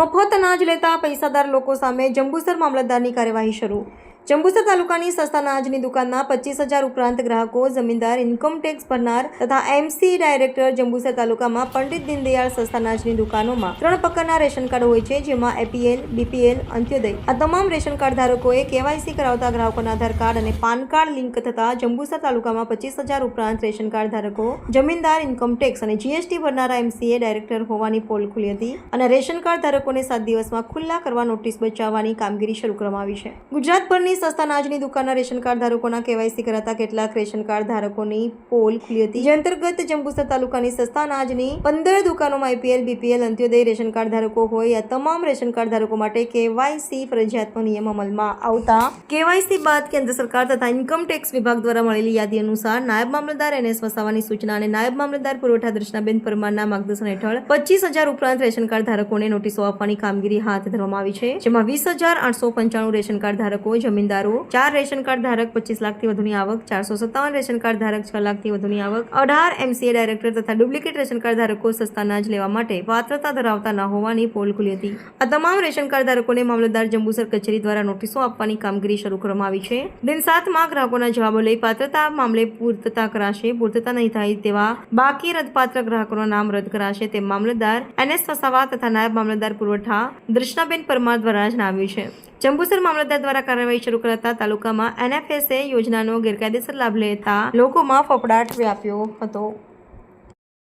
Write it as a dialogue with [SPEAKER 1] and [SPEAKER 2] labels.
[SPEAKER 1] મફત અનાજ લેતા પૈસાદાર લોકો સામે જંબુસર મામલતદારની કાર્યવાહી શરૂ જંબુસર તાલુકાની સસ્તા અનાજની દુકાનના પચીસ હજાર ઉપરાંત ગ્રાહકો જમીનદાર ઇન્કમટેક્સ ભરનાર તથા એમસી ડાયરેક્ટર જંબુસર તાલુકામાં પંડિત દીનદયાળ સસ્તા અનાજની દુકાનોમાં ત્રણ પ્રકારના રેશન કાર્ડ હોય છે, જેમાં એપીએલ, બીપીએલ, અંત્યોદય. આ તમામ રેશન કાર્ડ ધારકોએ કેવાયસી કરાવતા ગ્રાહકોના આધાર કાર્ડ અને પાન કાર્ડ લિંક થતા જંબુસર તાલુકામાં પચીસ હજાર ઉપરાંત રેશન કાર્ડ ધારકો જમીનદાર ઇન્કમટેક્સ અને જીએસટી ભરનારા એમસીએ ડાયરેક્ટર હોવાની પોલ ખુલી હતી અને રેશન કાર્ડ ધારકોને સાત દિવસમાં ખુલ્લા કરવા નોટિસ બચાવવાની કામગીરી શરૂ કરવામાં આવી છે. ગુજરાતભરની સસ્તા અનાજની દુકાનના રેશન કાર્ડ ધારકોના કેવાયસી કરાતા કેટલાક રેશન કાર્ડ ધારકોની પોલ ખુલી હતી. જે અંતર્ગત જંબુસર તાલુકાની સસ્તા અનાજની પંદર દુકાનોમાં IPL, BPL, Antyodaya ration card ધારકો હોય આ તમામ રેશન કાર્ડ ધારકો માટે કેવાયસી ફરજિયાતનો નિયમ અમલમાં આવતા. કેવાયસી બાદ કેન્દ્ર સરકાર તથા ઇન્કમ ટેક્સ વિભાગ દ્વારા મળેલી યાદી અનુસાર નાયબ મામલતદાર એનએસ વસાવાની સૂચના અને નાયબ મામલતદાર પુરવઠા દર્શનાબેન પરમારના માર્ગદર્શન હેઠળ પચીસ હજાર ઉપરાંત રેશન કાર્ડ ધારકોને નોટિસો આપવાની કામગીરી હાથ ધરવામાં આવી છે, જેમાં વીસ હજાર આઠસો પંચાણું રેશન કાર્ડ ધારકો જમીનદારો, ચાર રેશન કાર્ડ ધારક, પચીસ લાખથી વધુની આવક, ચારસો સત્તાવન રેશન કાર્ડ ધારક, છ લાખથી વધુની આવક. અઢાર એમસીએ ડાયરેક્ટર તથા ડુપ્લિકેટ રેશન કાર્ડ ધારકો સસ્તા અનાજ લેવા માટે પાત્રતા ધરાવતા ન હોવાની પોલ ખુલી હતી. આ તમામ રેશન કાર્ડ ધારકોને મામલતદાર જંબુસર કચેરી દ્વારા નોટિસો આપવાની કામગીરી શરૂ કરવામાં આવી છે. દિન સાતમાં ગ્રાહકોના જવાબો લઈ પાત્રતા મામલે પૂર્તતા કરાશે પૂર્તતા નહીં થાય તેવા બાકી રદપાત્ર ગ્રાહકોના નામ રદ કરાશે તે મામલતદાર એનએસ વસાવા તથા નાયબ મામલતદાર પુરવઠા દર્શનાબેન પરમાર દ્વારા જણાવ્યું છે. જંબુસર મામલતદાર દ્વારા કાર્યવાહી શરૂ કરાતા તાલુકામાં એનએફએસએ યોજનાનો ગેરકાયદેસર લાભ લેતા લોકોમાં ફફડાટ વ્યાપ્યો હતો.